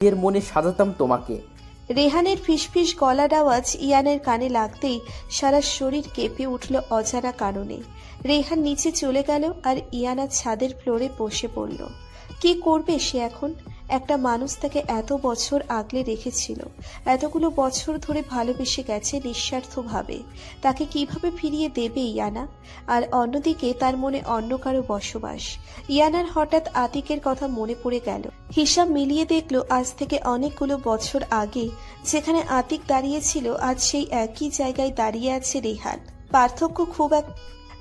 এর মনে সাজাতাম তোমাকে। রেহানের ফিসফিস গলার আওয়াজ ইয়ানের কানে লাগতেই সারা শরীর কেঁপে উঠল অজানা কারণে। রেহান নিচে চলে গেল আর ইয়ানা ছাদের ফ্লোরে বসে পড়ল। কি করবে সে এখন? একটা মানুষ তাকে এত বছর আগলে রেখেছিল, এতগুলো বছর ধরে ভালোবেসে গেছে নিঃস্বার্থভাবে। তাকে কীভাবে ফিরিয়ে দেবে ইয়ানা? আর অন্যদিকে তার মনে অন্য কারও বসবাস। ইয়ানার হঠাৎ আতিকের কথা মনে পড়ে গেল। হিসাব মিলিয়ে দেখল আজ থেকে অনেকগুলো বছর আগে যেখানে আতিক দাঁড়িয়েছিল, আজ সেই একই জায়গায় দাঁড়িয়ে আছে রেহান। পার্থক্য খুব এক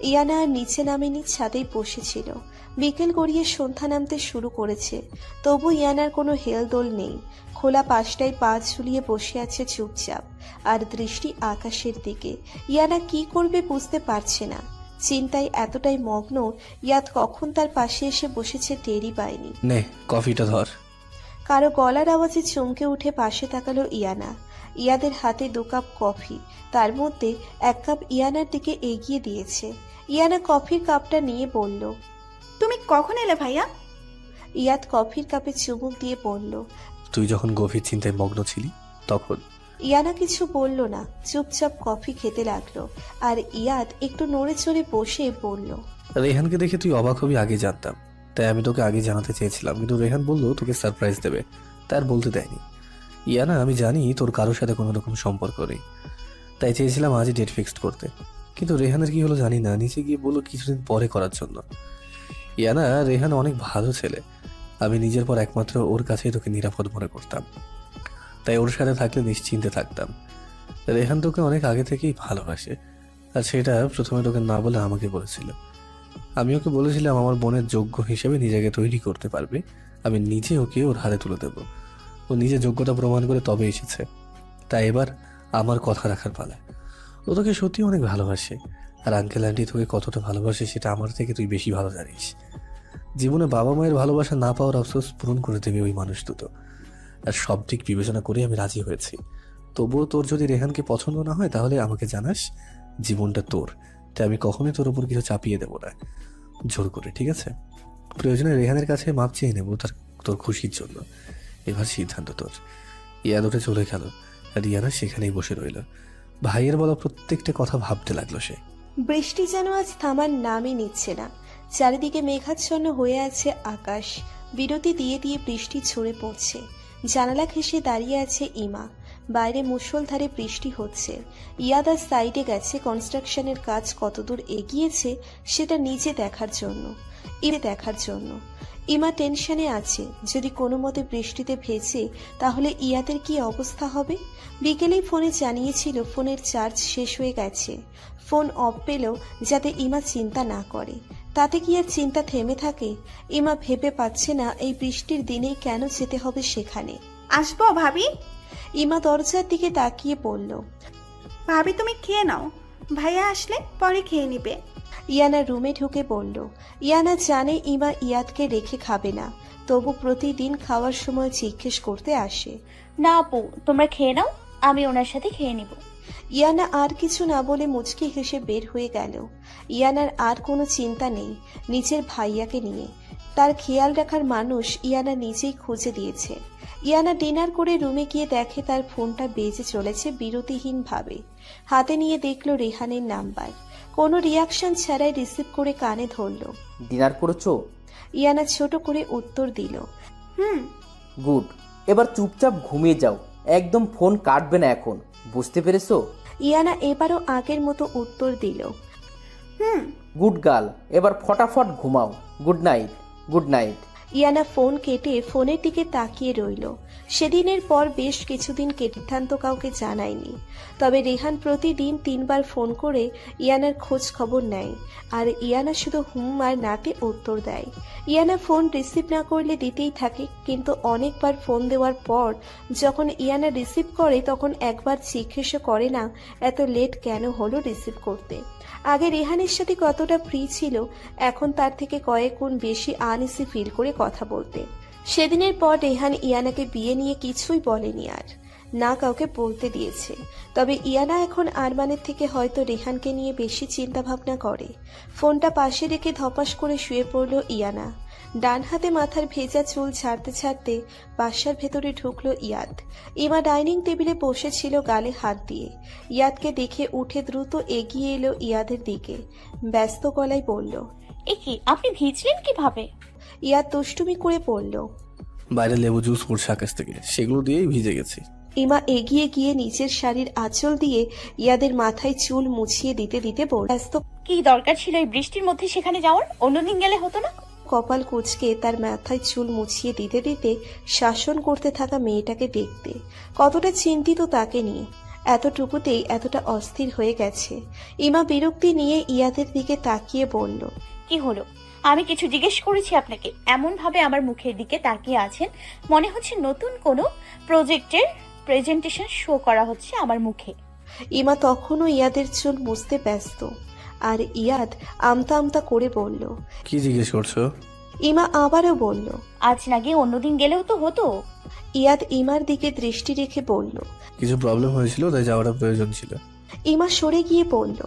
ইয়ানা আর নিচে নামেনি ছাদেই বসেছিল। বিকেল গড়িয়ে সন্ধ্যা নামতে শুরু করেছে। তবু ইয়ানার কোনো হেলদোল নেই। খোলা পাশটায় পা ঝুলিয়ে বসে আছে চুপচাপ। আর দৃষ্টি আকাশের দিকে। ইয়ানা কি করবে বুঝতে পারছে না। চিন্তায় এতটাই মগ্ন ইয়াদ কখন তার পাশে এসে বসেছে টেরই পায়নি। নে কফিটা ধর। কারও গলার আওয়াজে চমকে উঠে পাশে তাকালো ইয়ানা। ইয়াদের হাতে দু কাপ কফি। তার মধ্যে এক কাপ ইয়ানার দিকে এগিয়ে দিয়েছে। ইয়ানা কফির কাপটা নিয়ে বলল তুমি কখন এলে ভাইয়া? ইয়াদ কফির কাপে চুমুক দিয়ে বলল তুই যখন গভীর চিন্তায় মগ্ন ছিলি তখন? ইয়ানা কিছু বলল না চুপচাপ কফি খেতে লাগল। আর ইয়াদ একটু নড়ে চড়ে বসে বলল রেহানকে দেখে তুই অবাক হবি আগে জানতাম। তাই আমি তোকে আগে জানাতে চেয়েছিলাম কিন্তু রেহান বলল তোকে সারপ্রাইজ দেবে। তার বলতে দেয়নি। ইয়ানা আমি জানি তোর কারোর সাথে কোনো রকম সম্পর্ক নেই। তাই চেয়েছিলাম আজই ডেট ফিক্সড করতে। কিন্তু রেহানের কি হলো জানি না, নিচে গিয়ে বলল কিছুদিন পরে করার জন্য। ইয়ানা রেহান অনেক ভালো ছেলে। আমি নিজের পর একমাত্র ওর কাছেই তোকে নিরাপদ মনে করতাম। তাই ওর সাথে থাকলে নিশ্চিন্তে থাকতাম। রেহান তোকে অনেক আগে থেকেই ভালোবাসে। আর সেটা প্রথমে তোকে না বলে আমাকে বলেছিল। আমি ওকে বলেছিলাম, আমার বোনের যোগ্য হিসেবে নিজেকে তৈরি করতে পারবে। আমি নিজে ওকে ওর হাতে তুলে দেব। ও নিজে যোগ্যতা প্রমাণ করে তবে এসেছে। তাই এবার আমার কথা রাখার পালা। ও তোকে সত্যি অনেক ভালোবাসে। আর আঙ্কেল আন্টি তোকে কতটা ভালোবাসে সেটা আমার থেকে তুই বেশি ভালো জানিস। জীবনে বাবা মায়ের ভালোবাসা না পাওয়ার আফসোস পূরণ করে দেবে ওই মানুষ দুটো। আর সব দিক বিবেচনা করে আমি রাজি হয়েছি। তবুও তোর যদি রেহানকে পছন্দ না হয় তাহলে আমাকে জানাস, জীবনটা তোর। তাই আমি কখনোই তোর উপর কিছু চাপিয়ে দেবো না। জোর করে, ঠিক আছে? প্রয়োজনে রেহানের কাছে মাপ চেয়ে নেব তার, তোর খুশির জন্য। এবার সিদ্ধান্ত তোর। ইয়াদ উঠে চলে গেল আর ইয়ানা সেখানেই বসে রইল। ভাইয়ের বলা প্রত্যেকটা কথা ভাবতে লাগল সে। বৃষ্টি যেন আজ থামার নামই নিচ্ছে না। চারিদিকে মেঘাচ্ছন্ন হয়ে আছে আকাশ। বিরতি দিয়ে দিয়ে বৃষ্টি ঝরে পড়ছে। জানালা ঘেঁষে দাঁড়িয়ে আছে ইমা। বাইরে মুষলধারে বৃষ্টি হচ্ছে। ইয়াদা সাইডে গেছে কনস্ট্রাকশনের কাজ কতদূর এগিয়েছে সেটা নিজে দেখার জন্য। ইমে দেখার জন্য। ইমা টেনশনে আছে যদি কোনো মতে বৃষ্টিতে ভেজে তাহলে ইয়াদের কি অবস্থা হবে? বিকেলেই ফোনে জানিয়েছিল ফোনের চার্জ শেষ হয়ে গেছে। ফোন অফ পেলেও যাতে ইমা চিন্তা না করে। তাতে কি আর চিন্তা থেমে থাকে? ইমা ভেবে পাচ্ছে না এই বৃষ্টির দিনে কেন যেতে হবে সেখানে। আসব ভাবি? ইমা দরজার দিকে তাকিয়ে পড়ল ভাবি তুমি খেয়ে নাও। ভাইয়া আসলে পরে খেয়ে নিবে। ইয়ানা রুমে ঢুকে বলল ইয়ানা জানে ইমা ইয়াদকে রেখে খাবে না তবু প্রতিদিন খাওয়ার সময় জিজ্ঞেস করতে আসে। না আপু তোমরা খেয়ে নাও আমি ওনার সাথে খেয়ে নিব। ইয়ানা আর কিছু না বলে মুচকি হেসে বের হয়ে গেল। ইয়ানার আর কোনো চিন্তা নেই নিজের ভাইয়াকে নিয়ে। তার খেয়াল রাখার মানুষ ইয়ানা নিজেই খুঁজে দিয়েছে। ইয়ানা ডিনার করে রুমে গিয়ে দেখে তার ফোনটা বেজে চলেছে বিরতিহীনভাবে। হাতে নিয়ে দেখল রেহানের নাম্বার। কোনো রিয়াকশন ছাড়াই রিসিভ করে কানে ধরলো। ডিনার করেছ? ইয়ানা ছোট করে উত্তর দিল। হুম। গুড। এবার চুপচাপ ঘুমিয়ে যাও। একদম ফোন কাটবে না এখন। বুঝতে পেরেছ? ইয়ানা এবারও আগের মতো উত্তর দিল। হুম। গুড গার্ল এবার ফটাফট ঘুমাও। Good night. Good night. Iyana phone কেটে ফোনের দিকে তাকিয়ে রইল। সেদিনের পর বেশ কিছুদিন সিদ্ধান্ত কাউকে জানায়নি। তবে রেহান প্রতিদিন তিনবার ফোন করে ইয়ানার খোঁজ খবর নেয়, আর ইয়ানা শুধু হুম আর নাতে উত্তর দেয়। ইয়ানা ফোন রিসিভ না করলে দিতেই থাকে, কিন্তু অনেকবার ফোন দেওয়ার পর যখন ইয়ানা রিসিভ করে তখন একবার জিজ্ঞেসও করে না, এত লেট কেন হলো রিসিভ করতে। আগে রেহানের সাথে কতটা ফ্রি ছিল, এখন তার থেকে কয়েক গুণ বেশি আনইসি ফিল করে কথা বলতে। সেদিনের পর রেহান ইয়ানাকে বিয়ে নিয়ে কিছুই বলেনি আর, না কাউকে বলতে দিয়েছে। তবে ইয়ানা এখন আরমানের থেকে হয়তো রেহানকে নিয়ে বেশি চিন্তাভাবনা করে। ফোনটা পাশে রেখে ধপাস করে শুয়ে পড়ল ইয়ানা। ডান হাতে মাথার ভেজা চুল ছাড়তে ছাড়তে বাসার ভেতরে ঢুকলো ইয়াদ। ইমা ডাইনিং টেবিলে বসেছিল গালে হাত দিয়ে। ইয়াদকে দেখে উঠে দ্রুত এগিয়ে এলো ইয়াদের দিকে। ব্যস্ত গলায় বলল এ কি আপনি ভিজলেন কীভাবে? ইয়াদ দুষ্টুমি করে পড়ল বাইরে লেবু জুস পড়ছে আকাশ থেকে সেগুলো দিয়েই ভিজে গেছি। ইমা এগিয়ে গিয়ে নিচের শাড়ির আঁচল দিয়ে ইয়াদের মাথায় চুল মুছিয়ে দিতে দিতে বলল ব্যস্ত কি দরকার ছিল এই বৃষ্টির মধ্যে সেখানে যাওয়ার? অন্যদিন গেলে হতো না? কপাল কুচকে তার মাথায় চুল মুছিয়ে দিতে দিতে শাসন করতে থাকা মেয়েটাকে দেখতে। কতটা চিন্তিত তাকে নিয়ে। এতটুকুতেই এতটা অস্থির হয়ে গেছে। ইমা বিরক্তি নিয়ে ইয়াদের দিকে তাকিয়ে বলল কি হলো? আমি কিছু জিজ্ঞেস করেছি আপনাকে। এমন ভাবে আমার মুখের দিকে তাকিয়ে আছেন। মনে হচ্ছে নতুন কোনো প্রজেক্টের প্রেজেন্টেশন শো করা হচ্ছে আমার মুখে। ইমা তখনও ইয়াদের চুল মুছতে ব্যস্ত। আর ইয়াদ আমতা আমতা করে বলল কি জিজ্ঞেস করছ? ইমা আবারও বলল আজ না গিয়ে অন্যদিন গেলেও তো হতো। ইয়াদ ইমার দিকে দৃষ্টি রেখে বলল কিছু প্রবলেম হয়েছিল তাই যাওয়াটা প্রয়োজন ছিল। ইমা সরে গিয়ে বলল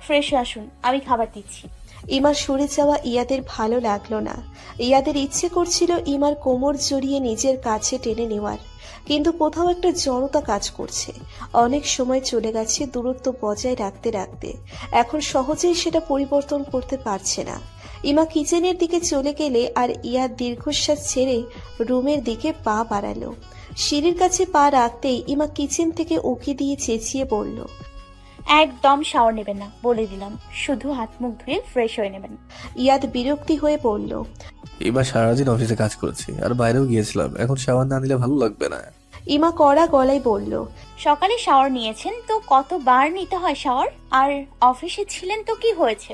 ফ্রেশ আসুন আমি খাবার দিচ্ছি। ইমার সরে যাওয়া ইয়াদের ভালো লাগল না। ইয়াদের ইচ্ছে করছিল ইমার কোমর জড়িয়ে নিজের কাছে টেনে নেওয়ার। কিন্তু কোথাও একটা জড়তা কাজ করছে। অনেক সময় চলে গেছে দূরত্ব বজায় রাখতে রাখতে। এখন সহজেই সেটা পরিবর্তন করতে পারছে না। ইমা কিচেনের দিকে চলে গেলে আর ইয়াদ দীর্ঘশ্বাস ছেড়ে রুমের দিকে পা বাড়ালো। সিঁড়ির কাছে পা রাখতেই ইমা কিচেন থেকে উকি দিয়ে চেঁচিয়ে বলল একদম শাওয়ার নেবেন না বলে দিলাম। শুধু হাত মুখ ধুয়ে ফ্রেশ হয়ে নেবেন। ইয়াদ বিরক্তি হয়ে বলল এবার সারাদিন অফিসে কাজ করেছি আর বাইরেও গিয়েছিলাম। এখন সাবান না নিলে ভালো লাগবে না। ইমা কড়া গলায় বলল, সকালে শাওয়ার নিয়েছেন তো কতবার নিতে হয় শাওয়ার? আর অফিসে ছিলেন তো কি হয়েছে?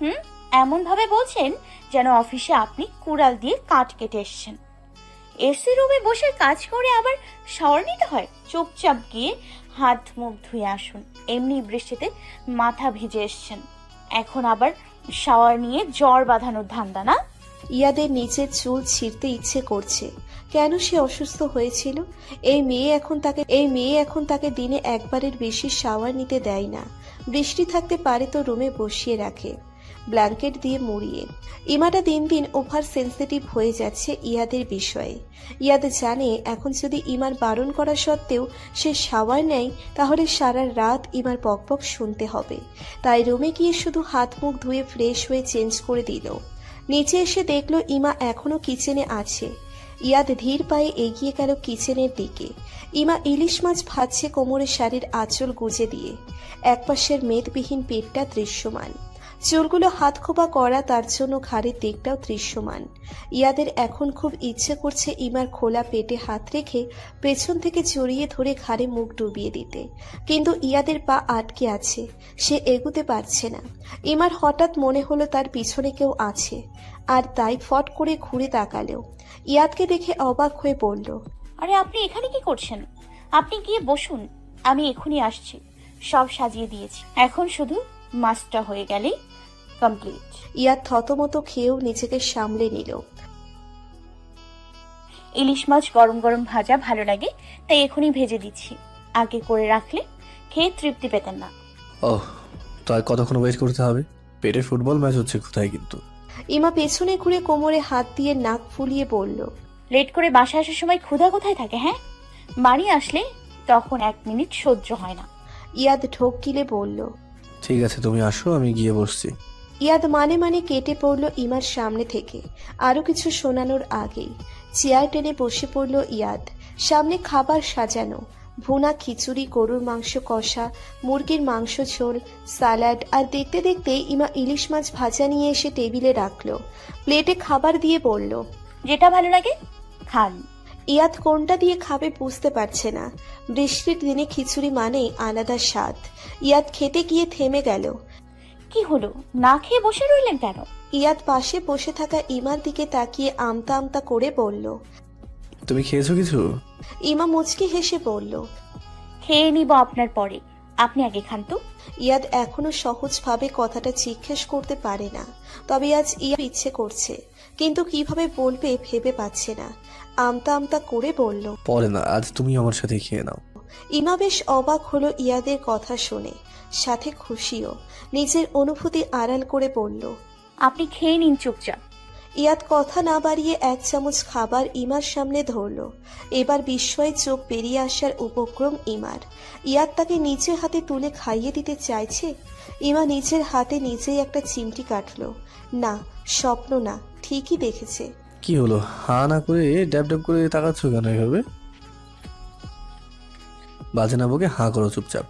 হুম এমন ভাবে বলছেন যেন অফিসে আপনি কুড়াল দিয়ে কাঠ কেটে এসছেন। এসি রুমে বসে কাজ করে আবার শাওয়ার নিতে হয়? চুপচাপ গিয়ে হাত মুখ ধুয়ে আসুন, এমনি বৃষ্টিতে মাথা ভিজে এসছেন। এখন আবার শাওয়ার নিয়ে জ্বর বাঁধানোর ধান্দা না? ইয়াদের নিচের চুল ছিঁড়তে ইচ্ছে করছে। কেন সে অসুস্থ হয়েছিল? এই মেয়ে এখন তাকে, এই মেয়ে এখন তাকে দিনে একবারের বেশি শাওয়ার নিতে দেয় না। বৃষ্টি থাকতে পারে তো রুমে বসিয়ে রাখে। ব্ল্যাঙ্কেট দিয়ে মুড়িয়ে। ইমাটা দিন দিন ওভার সেন্সিটিভ হয়ে যাচ্ছে ইয়াদের বিষয়ে। ইয়াদ জানে এখন যদি ইমার বারণ করা সত্ত্বেও সে শাওয়ার নেয়, তাহলে সারা রাত ইমার পকপক শুনতে হবে। তাই রুমে গিয়ে শুধু হাত মুখ ধুয়ে ফ্রেশ হয়ে চেঞ্জ করে দিল। নিচে এসে দেখল ইমা এখনও কিচেনে আছে। ইয়াদ ধীর পায়ে এগিয়ে গেল কিচেনের দিকে। ইমা ইলিশ মাছ ভাজছে কোমরে শাড়ির আঁচল গুজে দিয়ে। একপাশের মেদবিহীন পেটটা দৃশ্যমান। চুলগুলো হাত খোপা করা তার জন্য ঘাড়ের দিকটাও দৃশ্যমান। ইয়াদের এখন খুব ইচ্ছে করছে ইমার খোলা পেটে হাত রেখে পেছন থেকে জড়িয়ে ধরে ঘাড়ে মুখ ডুবিয়ে দিতে। কিন্তু ইয়াদের পা আটকে আছে, সে এগুতে পারছে না। ইমার হঠাৎ মনে হলো তার পিছনে কেউ আছে, আর তাই ফট করে ঘুরে তাকালো। ইয়াদকে দেখে অবাক হয়ে পড়ল আরে আপনি এখানে কি করছেন? আপনি গিয়ে বসুন, আমি এখনই আসছি। সব সাজিয়ে দিয়েছি। এখন শুধু মাছটা হয়ে গেলেই কমপ্লিট ইয়াদ থতমত খেয়েও নিজেকে সামলে নিল। ইলিশ মাছ গরম গরম ভাজা ভালো লাগে তাই এখনই ভেজে দিচ্ছি। আগে করে রাখলে খেয়ে তৃপ্তি পেতেন না। ওহ তো আর কতক্ষণ ওয়েট করতে হবে? পেটে ফুটবল ম্যাচ হচ্ছে কোথায় কিন্তু? ইমা পেছনে ঘুরে কোমরে হাত দিয়ে নাক ফুলিয়ে বলল লেট করে বাসা আসার সময় ক্ষুধা কোথায় থাকে হ্যাঁ? বাড়ি আসলে তখন এক মিনিট সহ্য হয় না। ইয়াদ ঢোক গিলে বলল ঠিক আছে তুমি আসো আমি গিয়ে বসছি। ইয়াদ মানে মানে কেটে পড়ল ইমার সামনে থেকে। আরও কিছু শোনানোর আগেই চেয়ার টেনে বসে পড়ল ইয়াদ। সামনে খাবার সাজানো ভুনা খিচুড়ি গরুর মাংস কষা মুরগির মাংস ঝোল সালাড আর দেখতে দেখতে ইমা ইলিশ মাছ ভাজা নিয়ে এসে টেবিলে রাখল। প্লেটে খাবার দিয়ে বলল যেটা ভালো লাগে খান। ইয়াদ কোনটা দিয়ে খাবে বুঝতে পারছে না। বৃষ্টির দিনে খিচুড়ি মানেই আলাদা স্বাদ। ইয়াদ খেতে গিয়ে থেমে গেল। কি হলো? না খেয়ে বসে রইলেন কেন? ইয়াদ পাশে বসে থাকা ইমার দিকে তাকিয়ে আমতা আমতা করে বলল তুমি খেয়েছো কিছু? ইমা মুচকি হেসে বলল খেয়ে নিব আপনার পরে। আপনি আগে খান তো। ইয়াদ এখনও সহজভাবে কথাটা জিজ্ঞেস করতে পারে না। তবে আজ ইয়া ইচ্ছে করছে। কিন্তু কীভাবে বলবে ভেবে পাচ্ছে না। আমতা আমতা করে বলল পরে না আজ তুমি আমার সাথে খেয়ে নাও। ইমা বেশ অবাক হলো ইয়াদের কথা শুনে সাথে খুশিও নিজের অনুভূতি আড়াল করে বলল আপনি খেয়ে নিন চুপচাপ। ইয়াদ কথা না বাড়িয়ে এক চামচ খাবার ইমার সামনে ধরলো এবার বিস্ময়ে চোখ বেরিয়ে আসার উপক্রম ইমার। ইয়াদ তাকে নিচে হাতে তুলে খাইয়ে দিতে চাইছে ইমা নিজের হাতে নিজেই একটা চিমটি কাটলো না স্বপ্ন না ঠিকই দেখেছে। কি হলো? হা না করে ড্যাব ড্যাব করে তাকাচ্ছ কেন এভাবে? বাজে না বকে হাঁ করো চুপচাপ।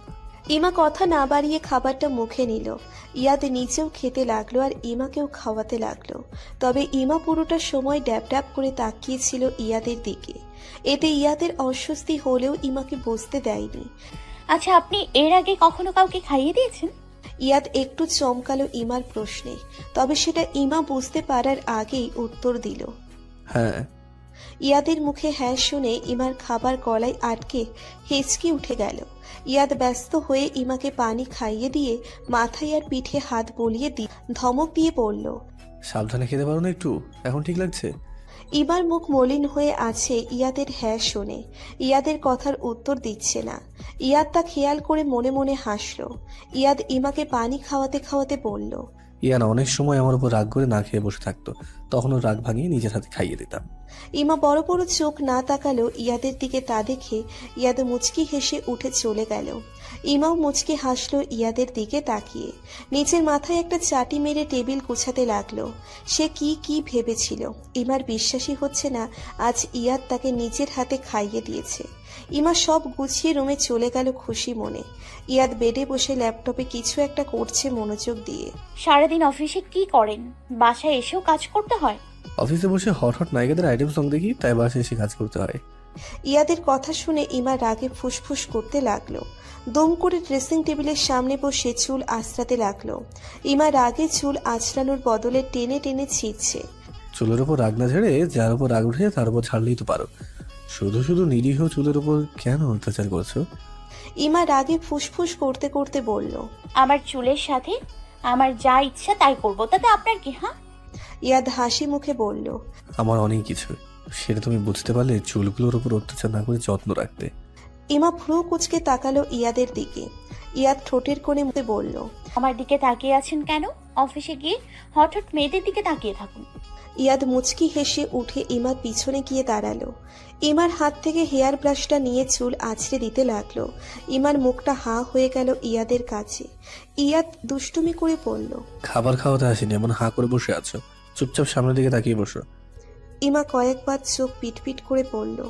ইমা কথা না বাড়িয়ে খাবারটা মুখে নিল। ইয়াদ নিচেও খেতে লাগল আর ইমাকেও খাওয়াতে লাগল। তবে ইমা পুরোটা সময় ড্যাব ড্যাব করে তাকিয়েছিল ইয়াদের দিকে। এতে ইয়াদের অস্বস্তি হলেও ইমাকে বসতে দেয়নি। আচ্ছা আপনি এর আগে কখনো কাউকে খাইয়ে দিয়েছেন? ইয়াদ একটু চমকালো ইমার প্রশ্নে তবে সেটা ইমা বুঝতে পারার আগেই উত্তর দিল। হ্যাঁ। ইয়াদের মুখে হ্যাঁ শুনে ইমার খাবার গলায় আটকে হেঁচকি উঠে গেল। ইয়াদ ব্যস্ত হয়ে ইমাকে পানি খাইয়ে দিয়ে মাথায় আর পিঠে হাত বলিয়ে দি ধমক দিয়ে পড়ল সাবধানে খেতে পারো না একটু এখন ঠিক লাগছে? ইমার মুখ মলিন হয়ে আছে ইয়াদের হ্যাঁ শুনে। ইয়াদের কথার উত্তর দিচ্ছে না। ইয়াদ তা খেয়াল করে মনে মনে হাসল। ইয়াদ ইমাকে পানি খাওয়াতে খাওয়াতে বলল, ইয়ান অনেক সময় আমার উপর রাগ করে না খেয়ে বসে থাকতো। তখনও রাগ ভাঙিয়ে নিজের হাতে খাইয়ে দিতাম। ইমা বড় বড় চোখ না তাকালো ইয়াদের দিকে তা দেখে ইয়াদ মুচকি হেসে উঠে চলে গেল। ইমাও মুচকি হাসলো ইয়াদের দিকে তাকিয়ে। নিচের মাথায় একটা চাটি মেরে টেবিল গুছাতে লাগল। সে কি কি ভেবেছিল? ইমার বিশ্বাসই হচ্ছে না, আজ ইয়াদ তাকে নিজের হাতে খাইয়ে দিয়েছে। ইমা সব গুছিয়ে রুমে চলে গেল খুশি মনে। ইয়াদ বেডে বসে ল্যাপটপে কিছু একটা করছে মনোযোগ দিয়ে। সারাদিন অফিসে কি করেন? বাসায় এসেও কাজ করতে হয়? অফিসে বসে হট হট নায়িকাদের আইটেম সং দেখি তাই বাসে এসে কাজ করতে হয়। ইয়াদের কথা শুনে ইমা রাগে ফুসফুস করতে লাগল। দম করে ড্রেসিং টেবিলের সামনে বসে চুল আঁচড়াতে লাগল। ইমা রাগে চুল আঁচড়ানোর বদলে টেনে টেনে ছিঁড়ছে। চুলের ওপর রাগ না ঝেড়ে যার উপর রাগ উঠে তার উপর ছাড়লেই তো পারো। শুধু শুধু নিরীহ চুলের উপর কেন অত্যাচার করছ? ইমা রাগে ফুসফুস করতে করতে বলল আমার চুলের সাথে আমার যা ইচ্ছা তাই করব। তাতে আপনার কি হ্যাঁ? ইয়াদ হাসি মুখে বলল আমার অনেক কিছু। সেটা তুমি বুঝতে পারলে চুলগুলোর উপর অত্যাচার না করে যত্ন রাখতে। ইমা ভ্রু কুচকে তাকালো ইয়াদের দিকে। ইয়াদ ঠোঁটের কোণে মুখে বলল আমার দিকে তাকিয়ে আছেন কেন? অফিসে গিয়ে হঠাৎ মেয়েদের দিকে তাকিয়ে থাকুন। ইয়াদ মুচকি হেসে উঠে ইমার পিছনে গিয়ে দাঁড়াল। ইমার হাত থেকে হেয়ার ব্রাশটা নিয়ে চুল আছড়ে দিতে লাগল। ইমার মুখটা হা হয়ে গেল ইয়াদের কাছে। ইয়াদ দুষ্টুমি করে পড়ল খাবার খাওয়াতে আসেনি এমন হা করে বসে আছো। চুপচাপ সামনের দিকে তাকিয়ে বসো ইমা কয়েকবার চোখ পিটপিট করে পড়ল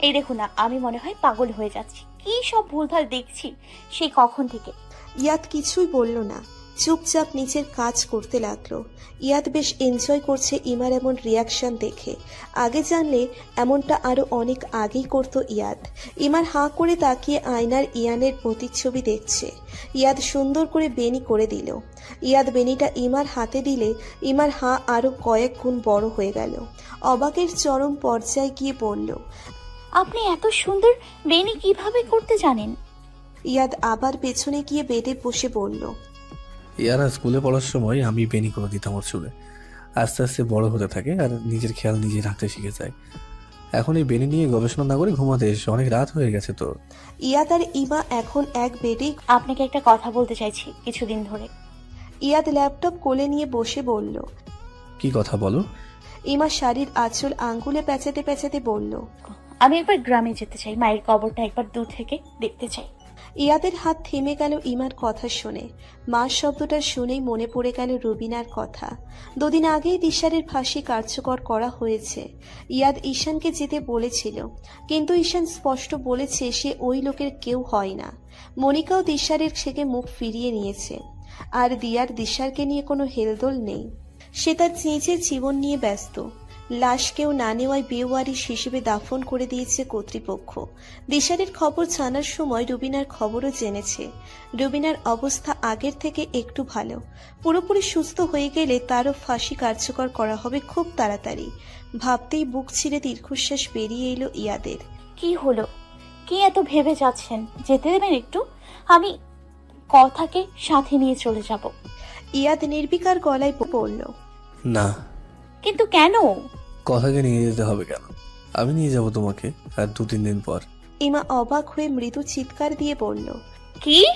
এই দেখো না আমি মনে হয় পাগল হয়ে যাচ্ছি। কি সব ভুলভাল দেখছি সেই কখন থেকে? ইয়াত কিছুই বলল না। চুপচাপ নিচের কাজ করতে লাগল। ইয়াদ বেশ এনজয় করছে ইমার এমন রিয়াকশন দেখে। আগে জানলে এমনটা আরও অনেক আগেই করত ইয়াদ। ইমার হাঁ করে তাকিয়ে আয়নার ইয়ানের প্রতিচ্ছবি দেখছে। ইয়াদ সুন্দর করে বেনি করে দিল। ইয়াদ বেনিটা ইমার হাতে দিলে ইমার হাঁ আরও কয়েক গুণ বড় হয়ে গেল। অবাকের চরম পর্যায়ে গিয়ে পড়ল আপনি এত সুন্দর বেনি কীভাবে করতে জানেন? ইয়াদ আবার পেছনে গিয়ে বেডে বসে বলল ইয়ারা স্কুলে পড়ার সময় আমি বেনি করে দিতাম ওর চুলে। আস্তে আস্তে বড় হতে থাকে আর নিজের খেয়াল নিজে রাখতে শিখে যায়। এখন এই বেনি নিয়ে গবেষণা না করে ঘুমাতে এসে অনেক রাত হয়ে গেছে তো। ইয়াদ আর ইমা এখন এক বেডেই আপনাকে একটা কথা বলতে চাইছি কিছুদিন ধরে। ইয়াদ ল্যাপটপ কোলে নিয়ে বসে বলল কি কথা বলো? ইমা শাড়ির আঁচল আঙ্গুলে পেঁচাতে পেঁচাতে বলল আমি একবার গ্রামে যেতে চাই মায়ের কবরটা একবার দূর থেকে দেখতে চাই। ইয়াদের হাত থেমে গেল ইমার কথা শুনে। মা শব্দটা শুনেই মনে পড়ে গেল রুবিনার কথা। দুদিন আগেই দিশারের ফাঁসি কার্যকর করা হয়েছে। ইয়াদ ঈশানকে যেতে বলেছিল, কিন্তু ঈশান স্পষ্ট বলেছে সে ওই লোকের কেউ হয় না। মনিকাও দিশারের থেকে মুখ ফিরিয়ে নিয়েছে। আর দিয়ার দিশারকে নিয়ে কোনো হেলদোল নেই। সে তার নিজের জীবন নিয়ে ব্যস্ত। লাশ কেউ না নেওয়ায় বেওয়ারিশ হিসেবে দাফন করে দিয়েছে কর্তৃপক্ষ। দিশারের খবর জানার সময় রুবিনার খবরও জেনেছে। রুবিনার অবস্থা আগের থেকে একটু ভালো। পুরোপুরি সুস্থ হয়ে গেলে তারও ফাঁসি কার্যকর করা হবে খুব তাড়াতাড়ি। ভাবতেই বুক ছিঁড়ে দীর্ঘশ্বাস বেরিয়ে এলো ইয়াদের। কি হলো? কি এত ভেবে যাচ্ছেন? যেতে দেবেন একটু? আমি কথাকে সাথে নিয়ে চলে যাব। ইয়াদ নির্বিকার গলায় পড়ল না। কিন্তু কেন? কথাকে নিয়ে যেতে হবে কেন? আমি নিয়ে যাব তোমাকে আর দু তিন দিন পর। ইমা অবাক হয়ে মৃদু চিৎকার দিয়ে বলল কি?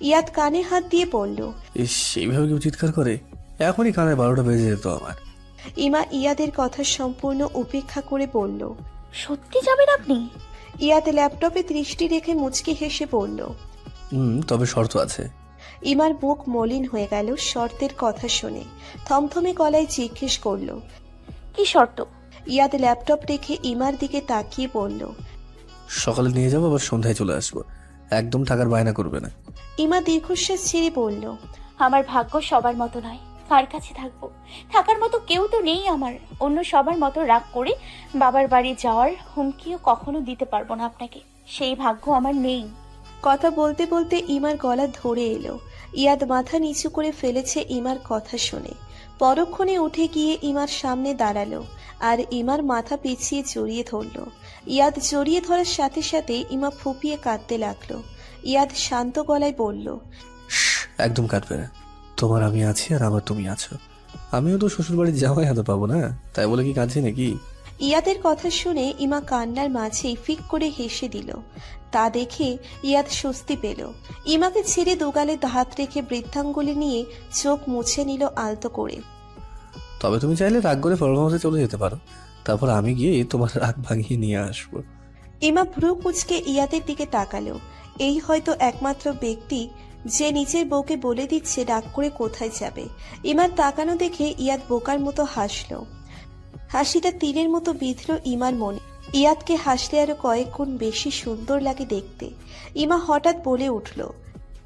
ইয়াদ কানে হাত দিয়ে পড়ল ইস সেইভাবে কেউ চিৎকার করে? এখনই কানে বারোটা বেজে যেত আমার। ইমা ইয়াদের কথা সম্পূর্ণ উপেক্ষা করে বলল সত্যি যাবেন আপনি? ইয়াদ ল্যাপটপে দৃষ্টি রেখে মুচকি হেসে বলল হুম তবে শর্ত আছে। ইমার বুক মলিন হয়ে গেল শর্তের কথা শুনে। থমথমে গলায় জিজ্ঞেস করল কি শর্ত? ইয়াদ ল্যাপটপ রেখে ইমার দিকে তাকিয়ে বলল সকালে নিয়ে যাব আবার সন্ধ্যায় চলে আসব। একদম থাকার বায়না করবে না। ইমা দীর্ঘশ্বাস ছেড়ে বলল আমার ভাগ্য সবার মতো নয় কার কাছে থাকব? থাকার মতো কেউ তো নেই আমার। অন্য সবার মতো রাগ করে বাবার বাড়ি যাওয়ার হুমকিও কখনো দিতে পারব না আপনাকে। সেই ভাগ্য আমার নেই। কথা বলতে বলতে ইমার গলা ধরে এলো। ইয়াদ মাথা নিচু করে ফেলেছে ইমার কথা শুনে। পরক্ষণে উঠে গিয়ে ইমার সামনে দাঁড়াল আর ইমার মাথা পিছিয়ে জড়িয়ে ধরলো। ইয়াদ জড়িয়ে ধরার সাথে সাথে ইমা ফুপিয়ে কাঁদতে লাগল। ইয়াদ শান্ত গলায় বলল একদম কাটবে না। তোমার আমি আছি আর আমার তুমি আছো। আমিও তো শ্বশুরবাড়ির যাওয়াই হাতে পাবো না? তাই বলে কি কাঁদছি নাকি? ইয়াদের কথা শুনে ইমা কান্নার মাঝেই ফিক করে হেসে দিল। তা দেখে ইয়াদ স্বস্তি পেল। ইমাকে ছেড়ে দোগালে হাত রেখে বৃদ্ধাঙ্গুলি নিয়ে চোখ মুছে নিল আলতো করে। তবে তুমি চাইলে রাগ করে ফর্ম চলে যেতে পারো। তারপর আমি গিয়ে তোমার রাগ ভাঙিয়ে নিয়ে আসব। ইমা ভ্রু কুচকে ইয়াদের দিকে তাকালো। এই হয়তো একমাত্র ব্যক্তি যে নিজের বউকে বলে দিচ্ছে রাগ করে কোথায় যাবে। ইমার তাকানো দেখে ইয়াদ বোকার মতো হাসলো। হাসিটা তীরের মতো বিঁধল ইমার মনে। ইয়াদকে হাসলে আরও কয়েক গুণ বেশি সুন্দর লাগে দেখতে। ইমা হঠাৎ বলে উঠল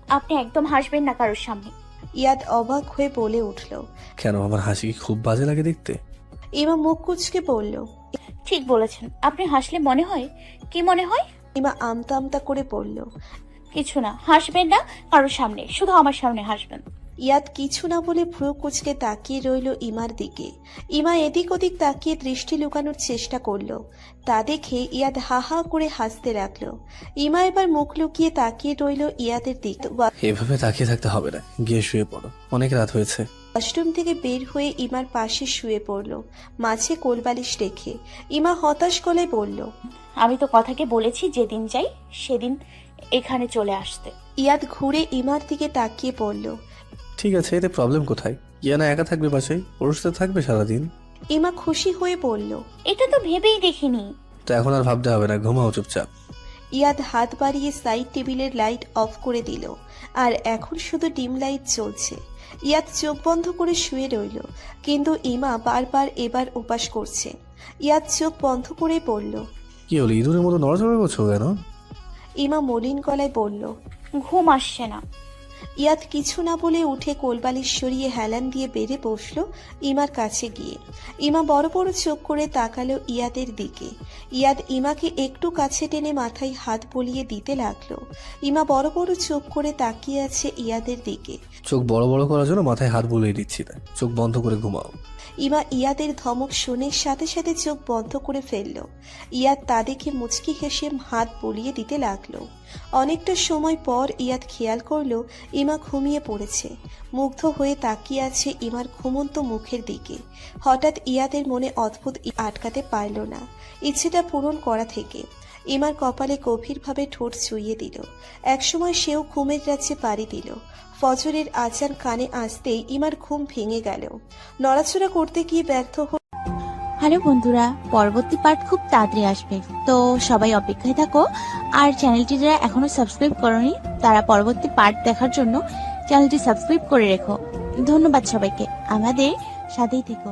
আপনি একদম হাসবেন না কারোর সামনে। ইয়াদ অবাক হয়ে বলে উঠল কেন আমার হাসি কি খুব বাজে লাগে দেখতে? ইমা মুখ কুচকে বলল ঠিক বলেছেন আপনি হাসলে মনে হয়? কি মনে হয়? ইমা আমতা আমতা করে বলল কিছু না হাসবেন না কারোর সামনে শুধু আমার সামনে হাসবেন। ইয়াদ কিছু না বলে ভ্রু কুচকে তাকিয়ে রইল ইমার দিকে। ইমা এদিক ওদিক তাকিয়ে দৃষ্টি লুকানোর চেষ্টা করল। তা দেখে ইয়াদ হা হা করে হাসতে লাগল। ইমা এবার মুখ লুকিয়ে তাকিয়ে রইল ইয়াদের দিক। এভাবে তাকিয়ে থাকতে হবে না গিয়ে শুয়ে পড়ো। অনেক রাত হয়েছে। ওয়াশরুম থেকে বের হয়ে ইমার পাশে শুয়ে পড়ল মাঝে কোলবালিশ রেখে। ইমা হতাশ গলায় বলল আমি তো কথাকে বলেছি যেদিন যাই সেদিন এখানে চলে আসতে। ইয়াদ ঘুরে ইমার দিকে তাকিয়ে পড়ল ঠিক আছে এতে প্রবলেম কোথায়? ইয়ানা একা থাকবে বাসায় ওর সাথে থাকবে সারাদিন? ইমা খুশি হয়ে বলল এটা তো ভেবেই দেখিনি। তো এখন আর ভাবতে হবে না ঘুমাও চুপচাপ। ইয়াদ হাত বাড়িয়ে সাইড টেবিলের লাইট অফ করে দিল আর এখন শুধু ডিম লাইট চলছে। ইয়াদ চোখ বন্ধ করে শুয়ে রইল কিন্তু ইমা বারবার এবার উপাস করছে। ইয়াদ চোখ বন্ধ করে পড়ল কি হলো ইঁদুরের মতো নড়াচড়া করছ কেন? ইমা মলিন গলায় বলল ঘুম আসছে না। ইয়াদ কিছু না বলে উঠে কোলবালিশ সরিয়ে হেলান দিয়ে বেড়ে বসল ইমার কাছে গিয়ে। ইমা বড় বড় চোখ করে তাকালো ইয়াদের দিকে। ইয়াদ ইমাকে একটু কাছে টেনে মাথায় হাত বলিয়ে দিতে লাগল। ইমা বড় বড় চোখ করে তাকিয়ে আছে ইয়াদের দিকে। চোখ বড় বড় করার জন্য মাথায় হাত বলিয়ে দিচ্ছি চোখ বন্ধ করে ঘুমাও। ইমা ইয়াদের ধমক শুনে সাথে সাথে চোখ বন্ধ করে ফেলল। ইয়াদ তা দেখে মুচকি হেসে হাত বলিয়ে দিতে লাগল। অনেকটা সময় পর ইয়াদ খেয়াল করল, ইমা ঘুমিয়ে পড়েছে। মুগ্ধ হয়ে তাকিয়ে আছে ইমার ঘুমন্ত মুখের দিকে। হঠাৎ ইয়াদের মনে অদ্ভুত আটকাতে পারল না। ইচ্ছেটা পূরণ করা থেকে ইমার কপালে গভীরভাবে ঠোঁট চুইয়ে দিল। একসময় সেও ঘুমের রাজ্যে পাড়ি দিল। ফজরের আচার কানে আসতেই ইমার ঘুম ভেঙে গেল। নড়াচড়া করতে গিয়ে ব্যর্থ হল হ্যালো বন্ধুরা, পরবর্তী পার্ট খুব তাড়াতাড়ি আসবে। তো সবাই অপেক্ষায় থাকো, আর চ্যানেলটি যারা এখনও সাবস্ক্রাইব করনি, তারা পরবর্তী পার্ট দেখার জন্য চ্যানেলটি সাবস্ক্রাইব করে রেখো। ধন্যবাদ সবাইকে। আমাদের সাথেই থেকো।